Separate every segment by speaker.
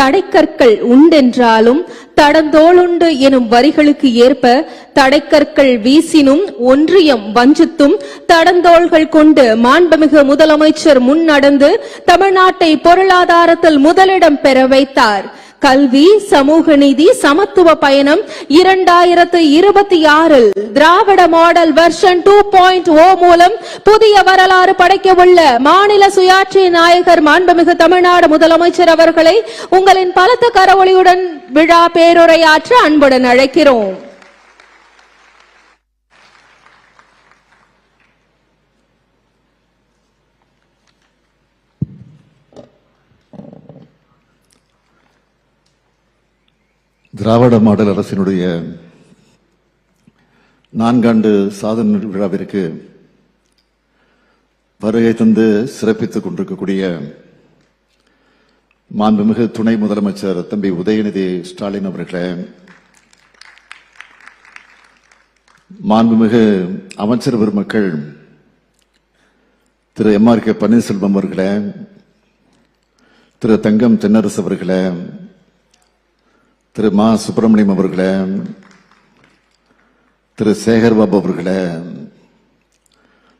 Speaker 1: தடைக்கற்கள் உண்டென்றாலும் தடந்தோளுண்டு எனும் வரிகளுக்கு ஏற்ப தடைக்கற்கள் வீசினும் ஒன்றியம் வஞ்சித்தும் தடந்தோள்கள் கொண்டு மாண்புமிகு முதலமைச்சர் முன்னடந்து தமிழ்நாட்டை பொருளாதாரத்தில் முதலிடம் பெற வைத்தார். கல்வி சமூக நீதி சமத்துவ பயணம் இரண்டாயிரத்து இருபத்தி ஆறில் Dravida model version two point O மூலம் புதிய வரலாறு படைக்கவுள்ள மாநில சுயாட்சி நாயகர் மாண்புமிகு தமிழ்நாடு முதலமைச்சர் அவர்களை உங்களின் பலத்த கரவொலியுடன் விழா பேருரையாற்ற அன்புடன் அழைக்கிறோம்.
Speaker 2: திராவிட மாடல் அரசினுடைய நான்காண்டு சாதனை விழாவிற்கு வருகை தந்து சிறப்பித்துக் கொண்டிருக்கக்கூடிய மாண்புமிகு துணை முதலமைச்சர் தம்பி உதயநிதி ஸ்டாலின் அவர்களே மாண்புமிகு அமைச்சர் பெருமக்கள் Thiru M R K Panneerselvam அவர்களே திரு தங்கம் தென்னரசு அவர்களே திரு மா சுப்பிரமணியம் அவர்களே திரு சேகர்பாபு அவர்களே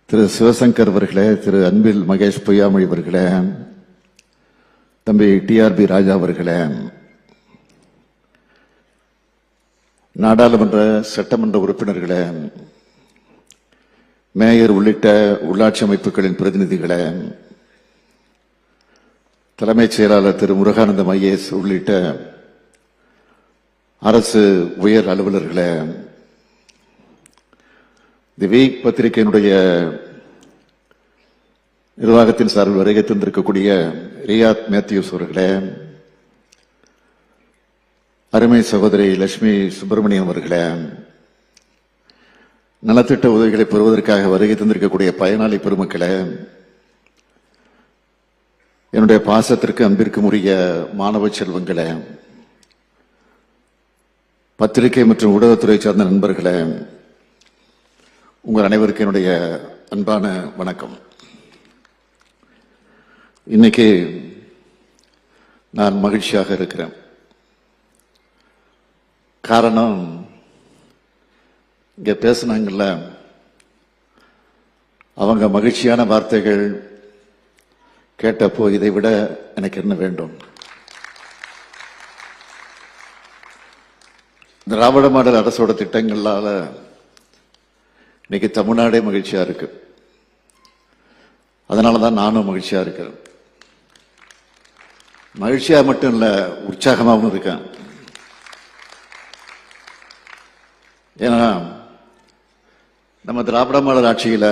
Speaker 2: திரு சிவசங்கர் அவர்களே திரு அன்பில் மகேஷ் பொய்யாமொழி அவர்களே தம்பி டிஆர்பி ராஜா அவர்களே நாடாளுமன்ற சட்டமன்ற உறுப்பினர்களே மேயர் உள்ளிட்ட உள்ளாட்சி அமைப்புகளின் பிரதிநிதிகளே தலைமைச் செயலாளர் திரு முருகானந்தம் ஐஏஎஸ் உள்ளிட்ட அரசு உயர் அலுவலர்களே தி வீக் பத்திரிகையினுடைய நிர்வாகத்தின் சார்பில் வருகை தந்திருக்கக்கூடிய ரியாத் மேத்யூஸ் அவர்களே அருமை சகோதரி லட்சுமி சுப்பிரமணியம் அவர்களே நலத்திட்ட உதவிகளை பெறுவதற்காக வருகை தந்திருக்கக்கூடிய பயனாளி பெருமக்களே என்னுடைய பாசத்திற்கு அன்பிற்கும் உரிய மாணவ செல்வங்களே பத்திரிகை மற்றும் ஊடகத்துறை சார்ந்த நண்பர்களே உங்கள் அனைவருக்கும் என்னுடைய அன்பான வணக்கம். இன்னைக்கு நான் மகிழ்ச்சியாக இருக்கிறேன். காரணம் இங்கே பேசுனாங்கல்ல அவங்க மகிழ்ச்சியான வார்த்தைகள் கேட்டப்போ இதை விட எனக்கு என்ன வேண்டும்? திராவிட மாடல் அரசோட திட்டங்களால் இன்னைக்கு தமிழ்நாடே மகிழ்ச்சியாக இருக்கு. அதனால தான் நானும் மகிழ்ச்சியாக இருக்கிறேன். மகிழ்ச்சியா மட்டும் இல்லை உற்சாகமாகவும் இருக்கேன். ஏன்னா நம்ம திராவிட மாடல் ஆட்சியில்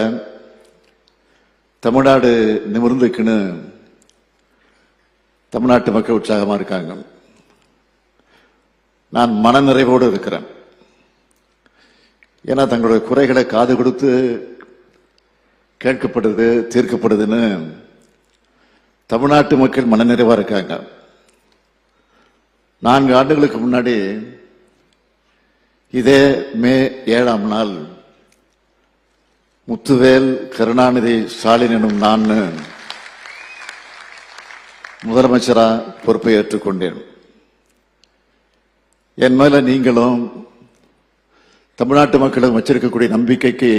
Speaker 2: தமிழ்நாடு நிமிர்ந்துக்குன்னு தமிழ்நாட்டு மக்கள் உற்சாகமாக இருக்காங்க. நான் மனநிறைவோடு இருக்கிறேன். ஏன்னா தங்களுடைய குறைகளை காது கொடுத்து கேட்கப்படுது தீர்க்கப்படுதுன்னு தமிழ்நாட்டு மக்கள் மனநிறைவாக இருக்காங்க. நான்கு ஆண்டுகளுக்கு முன்னாடி இதே மே ஏழாம் நாள் முத்துவேல் கருணாநிதி ஸ்டாலின் எனும் நான் முதலமைச்சராக பொறுப்பை ஏற்றுக்கொண்டேன். என் மேல நீங்களும் தமிழ்நாட்டு மக்களும் வச்சிருக்கக்கூடிய நம்பிக்கைக்கு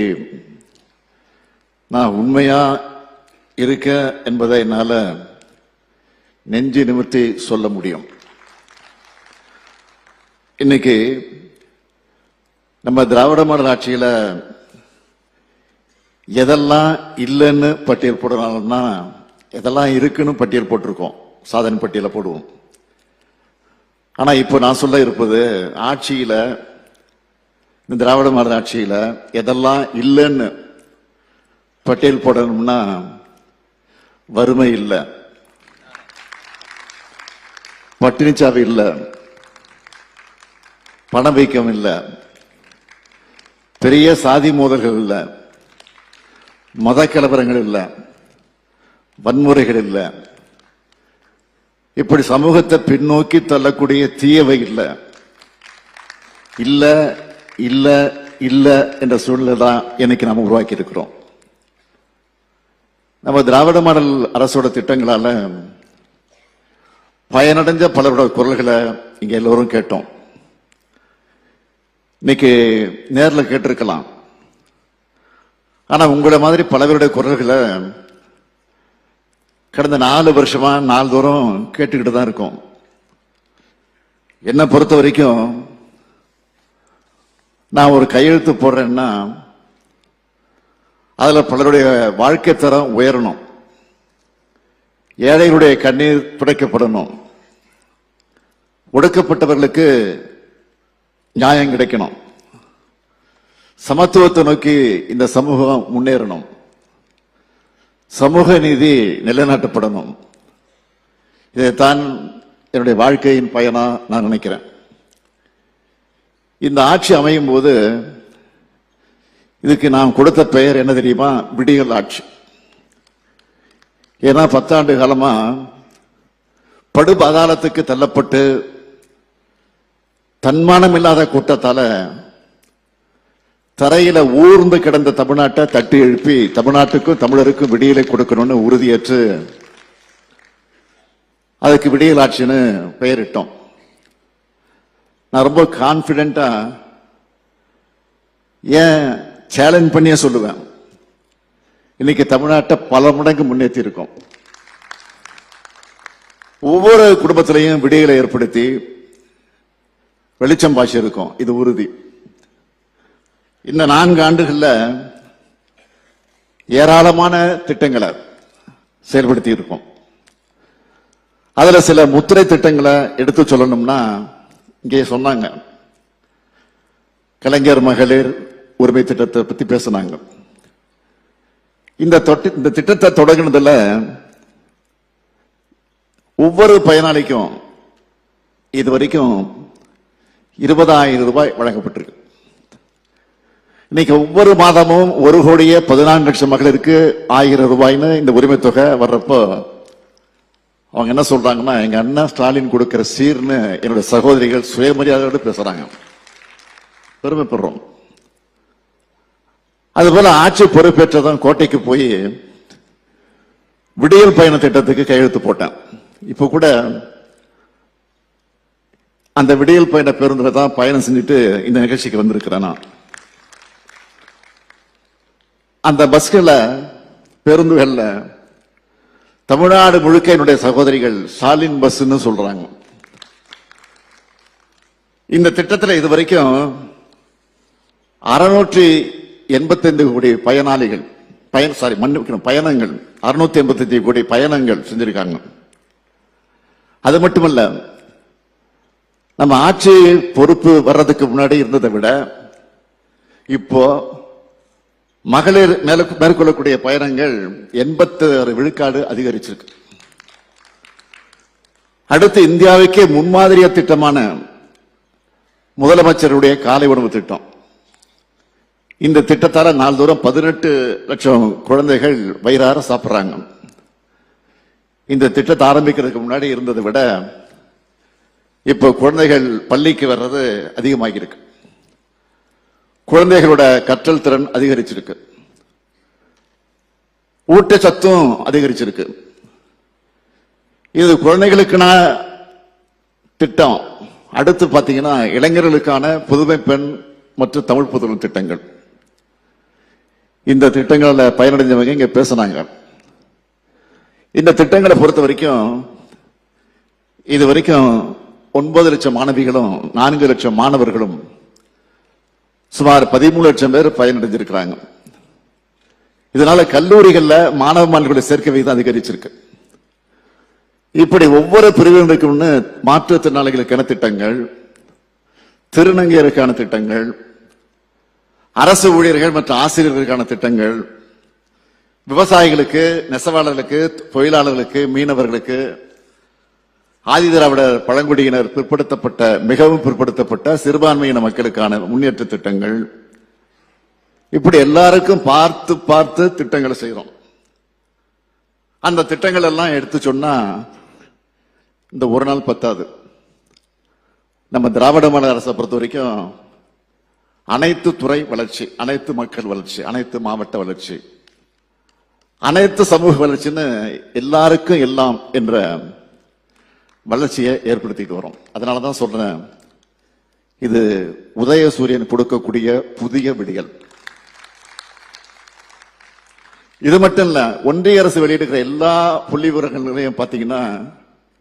Speaker 2: நான் உண்மையா இருக்க என்பதை என்னால நெஞ்சு நிமிர்த்தி சொல்ல முடியும். இன்னைக்கு நம்ம திராவிட மாடல் ஆட்சியில் எதெல்லாம் இல்லைன்னு பட்டியல் போடுறாங்கன்னா எதெல்லாம் இருக்குன்னு பட்டியல் போட்டிருக்கோம். சாதனை பட்டியலை போடுவோம். ஆனா இப்போ நான் சொல்ல இருப்பது ஆட்சியில இந்த திராவிட மாடல் ஆட்சியில எதெல்லாம் இல்லைன்னு பட்டியல் போடணும்னா வறுமை இல்லை. பட்டினிச்சாவு இல்லை. பணவீக்கம் இல்லை. பெரிய சாதி மோதல்கள் இல்லை. மத கலவரங்கள் இல்லை. வன்முறைகள் இல்லை. இப்படி சமூகத்தை பின்னோக்கி தள்ளக்கூடிய தீயவை இல்லை. இல்ல இல்ல இல்ல என்ற சூழ்நிலை தான் இன்னைக்கு நாம உருவாக்கி இருக்கிறோம். நம்ம திராவிட மாடல் அரசோட திட்டங்களால பயனடைஞ்ச பலரோட குரல்களை இங்க எல்லோரும் கேட்டோம். இன்னைக்கு நேரில் கேட்டிருக்கலாம். ஆனா உங்களை மாதிரி பலவருடைய குரல்களை கடந்த நாலு வருஷமா நாள்தோறும் கேட்டுக்கிட்டு தான் இருக்கோம். என்னை பொறுத்த வரைக்கும் நான் ஒரு கையெழுத்து போடுறேன்னா அதில் பலருடைய வாழ்க்கை தரம் உயரணும். ஏழைகளுடைய கண்ணீர் துடைக்கப்படணும் ஒடுக்கப்பட்டவர்களுக்கு நியாயம் கிடைக்கணும். சமத்துவத்தை நோக்கி இந்த சமூகம் முன்னேறணும். சமூக நீதி நிலைநாட்டப்படணும். இதைத்தான் என்னுடைய வாழ்க்கையின் பயனா நான் நினைக்கிறேன். இந்த ஆட்சி அமையும் போது இதுக்கு நாம் கொடுத்த பெயர் என்ன தெரியுமா? விடியல் ஆட்சி. ஏன்னா பத்தாண்டு காலமா படு பாதாளத்துக்கு தள்ளப்பட்டு தன்மானம் இல்லாத கூட்டத்தால தரையில ஊர்ந்து கிடந்த தமிழ்நாட்டை தட்டி எழுப்பி தமிழ்நாட்டுக்கும் தமிழருக்கும் விடியலை கொடுக்கணும்னு உறுதியேற்று அதுக்கு விடியல் ஆட்சின்னு பெயரிட்டோம். நான் ரொம்ப கான்பிடண்டா ஏன் சேலஞ்ச் பண்ணியே சொல்லுவேன். இன்னைக்கு தமிழ்நாட்டை பல மடங்கு முன்னேற்றி இருக்கோம் ஒவ்வொரு குடும்பத்திலையும் விடியலை ஏற்படுத்தி வெளிச்சம் பாய்ச்சி இருக்கும் இது உறுதி. இந்த நான்கு ஆண்டுகளில் ஏராளமான திட்டங்களை செயல்படுத்தி இருக்கோம் அதுல சில முத்திரை திட்டங்களை எடுத்து சொல்லணும்னா இங்கே சொன்னாங்க. கலைஞர் மகளிர் உரிமை திட்டத்தை பத்தி பேசினாங்க. இந்த தொட்டி இந்த திட்டத்தை தொடங்கினதுல ஒவ்வொரு பயனாளிக்கும் இது வரைக்கும் இருபதாயிரம் ரூபாய் வழங்கப்பட்டிருக்கு. இன்னைக்கு ஒவ்வொரு மாதமும் ஒரு கோடியே பதினான்கு லட்சம் மகளிருக்கு ஆயிரம் ரூபாய்னு இந்த உரிமை தொகை வர்றப்போ அவங்க என்ன சொல்றாங்கன்னா எங்க அண்ணன் ஸ்டாலின் கொடுக்கிற சீர்னு என்னோட சகோதரிகள் சுயமரியாதையோடு பேசுறாங்க. பெருமைப்படுறோம். அதுபோல ஆட்சி பொறுப்பேற்றதும் கோட்டைக்கு போய் விடியல் பயண திட்டத்துக்கு கையெழுத்து போட்டேன். இப்போ கூட அந்த விடியல் பயண பேருந்தில் தான் பயணம் செஞ்சுட்டு இந்த நிகழ்ச்சிக்கு வந்திருக்கிறேன் நான். அந்த பஸ்களில் பேருந்துகளில் தமிழ்நாடு முழுக்க என்னுடைய சகோதரிகள் ஸ்டாலின் பஸ்ன்னு சொல்றாங்க. இந்த திட்டத்தில் இது வரைக்கும் அறுநூற்றி எண்பத்தைந்து கோடி பயனாளிகள் பயன் சாரி மன்னிக்கணும் பயணங்கள் அறுநூத்தி எண்பத்தஞ்சு கோடி பயணங்கள் செஞ்சிருக்காங்க. அது மட்டுமல்ல நம்ம ஆட்சி பொறுப்பு வர்றதுக்கு முன்னாடி இருந்ததை விட இப்போ மகளிர் மேல மேற்கொள்ளக்கூடிய பயணங்கள் எண்பத்தி விழுக்காடு அதிகரிச்சிருக்கு. அடுத்து இந்தியாவுக்கே முன்மாதிரிய திட்டமான முதலமைச்சருடைய காலை உணவு திட்டம். இந்த திட்டத்தால நாள்தோறும் பதினெட்டு லட்சம் குழந்தைகள் வயிறார சாப்பிட்றாங்க. இந்த திட்டத்தை ஆரம்பிக்கிறதுக்கு முன்னாடி இருந்ததை விட இப்போ குழந்தைகள் பள்ளிக்கு வர்றது அதிகமாகி இருக்கு குழந்தைகளோட கற்றல் திறன் அதிகரிச்சிருக்கு. ஊட்டச்சத்தும் அதிகரிச்சிருக்கு. இது குழந்தைகளுக்கான திட்டம். அடுத்து பார்த்தீங்கன்னா இளைஞர்களுக்கான புதுமை பெண் மற்றும் தமிழ் புதுமை திட்டங்கள். இந்த திட்டங்களில் பயனடைஞ்சவங்க இங்கே பேசுனாங்க. இந்த திட்டங்களை பொறுத்த வரைக்கும் இது வரைக்கும் ஒன்பது லட்சம் மாணவிகளும் நான்கு லட்சம் மாணவர்களும் சுமார் பதிமூணு லட்சம் பேர் பயனடைஞ்சிருக்கிறாங்க. இதனால கல்லூரிகளில் மாணவ மாணவர்களுடைய சேர்க்கை விகிதம் அதிகரிச்சிருக்கு. இப்படி ஒவ்வொரு பிரிவினருக்கும்னு மாற்றுத்திறனாளிகளுக்கான திட்டங்கள் திருநங்கையருக்கான திட்டங்கள் அரசு ஊழியர்கள் மற்றும் ஆசிரியர்களுக்கான திட்டங்கள் விவசாயிகளுக்கு நெசவாளர்களுக்கு தொழிலாளர்களுக்கு மீனவர்களுக்கு ஆதிதிராவிடர் பழங்குடியினர் பிற்படுத்தப்பட்ட மிகவும் பிற்படுத்தப்பட்ட சிறுபான்மையின மக்களுக்கான முன்னேற்ற திட்டங்கள். இப்படி எல்லாருக்கும் பார்த்து பார்த்து திட்டங்களை செய்கிறோம் அந்த திட்டங்கள் எல்லாம் எடுத்து சொன்னா இந்த ஒரு நாள் பத்தாது. நம்ம திராவிட மாநில அரசை பொறுத்த வரைக்கும் அனைத்து துறை வளர்ச்சி அனைத்து மக்கள் வளர்ச்சி அனைத்து மாவட்ட வளர்ச்சி அனைத்து சமூக வளர்ச்சின்னு எல்லாருக்கும் எல்லாம் என்ற வளர்ச்சியை ஏற்படுத்திட்டு வரோம். அதனால தான் சொல்றேன் இது உதயசூரியன் கொடுக்கக்கூடிய புதிய விடியல். இது மட்டும் இல்ல ஒன்றிய அரசு வெளியிடுகிற எல்லா புள்ளி விவரங்களையும் பாத்தீங்கன்னா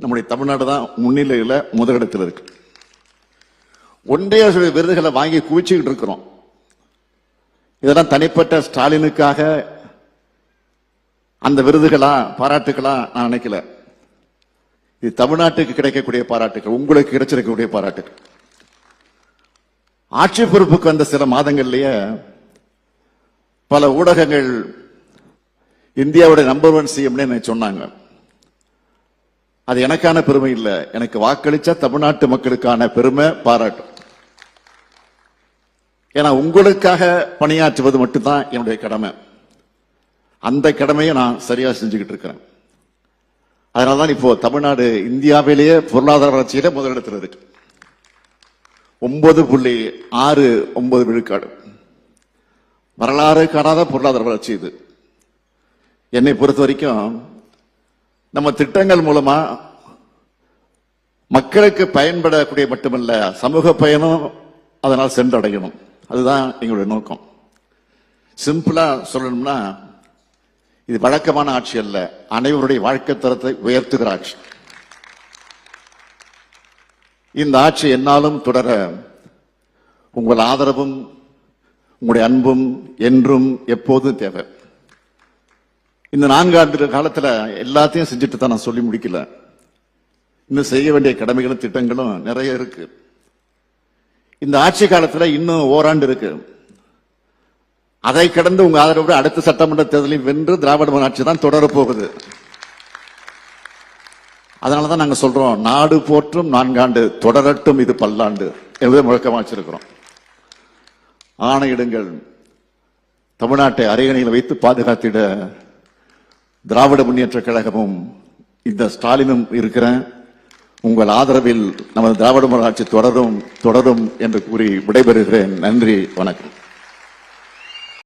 Speaker 2: நம்முடைய தமிழ்நாடு தான் முன்னிலையில முதலிடத்தில் இருக்கு. ஒன்றிய அரசு விருதுகளை வாங்கி குவிச்சுக்கிட்டு இருக்கிறோம். இதெல்லாம் தனிப்பட்ட ஸ்டாலினுக்காக அந்த விருதுகளா பாராட்டுகளா நான் நினைக்கல. இது தமிழ்நாட்டுக்கு கிடைக்கக்கூடிய பாராட்டுகள் உங்களுக்கு கிடைச்சிருக்கக்கூடிய பாராட்டுகள் ஆட்சி பொறுப்புக்கு வந்த சில மாதங்கள்லயே பல ஊடகங்கள் இந்தியாவுடைய நம்பர் ஒன் சிஎம்னு சொன்னாங்க. அது எனக்கான பெருமை இல்லை. எனக்கு வாக்களிச்சா தமிழ்நாட்டு மக்களுக்கான பெருமை பாராட்டு. ஏன்னா உங்களுக்காக பணியாற்றுவது மட்டும்தான் என்னுடைய கடமை. அந்த கடமையை நான் சரியா செஞ்சுக்கிட்டு இருக்கிறேன். அதனாலதான் இப்போ தமிழ்நாடு இந்தியாவிலேயே பொருளாதார வளர்ச்சியில முதலிடத்தில் இருக்கு. ஒன்பது புள்ளி ஆறு ஒன்பது விழுக்காடு. வரலாறு காணாத பொருளாதார வளர்ச்சி இது. என்னை பொறுத்த வரைக்கும் நம்ம திட்டங்கள் மூலமா மக்களுக்கு பயன்படக்கூடிய மட்டுமல்ல சமூக பயனும் அதனால் சென்றடையணும். அதுதான் எங்களுடைய நோக்கம். சிம்பிளா சொல்லணும்னா இது வழக்கமான ஆட்சி அல்ல. அனைவருடைய வாழ்க்கை தரத்தை உயர்த்துகிற ஆட்சி. இந்த ஆட்சி என்னாலும் தொடர உங்கள் ஆதரவும் உங்களுடைய அன்பும் என்றும் எப்போதும் தேவை. இந்த நான்கு ஆண்டு எல்லாத்தையும் செஞ்சுட்டு தான் நான் சொல்லி முடிக்கல. இன்னும் செய்ய வேண்டிய கடமைகளும் திட்டங்களும் நிறைய இருக்கு. இந்த ஆட்சி காலத்தில் இன்னும் ஓராண்டு இருக்கு. அதை கடந்து உங்க ஆதரவு அடுத்த சட்டமன்ற தேர்தலில் வென்று திராவிட மாடல் தான் தொடரப் போகுது அதனாலதான் நாங்க சொல்றோம் நாடு போற்றும் நான்காண்டு தொடரட்டும் இது பல்லாண்டு. என்பதை முழக்கமா வச்சிருக்கிறோம். ஆணையிடுங்கள். தமிழ்நாட்டை அரியணையில் வைத்து பாதுகாத்திட திராவிட முன்னேற்ற கழகமும் இந்த ஸ்டாலினும் இருக்கிறேன். உங்கள் ஆதரவில் நமது திராவிட மாடல் தொடரும் தொடரும் என்று கூறி விடைபெறுகிறேன். நன்றி வணக்கம்.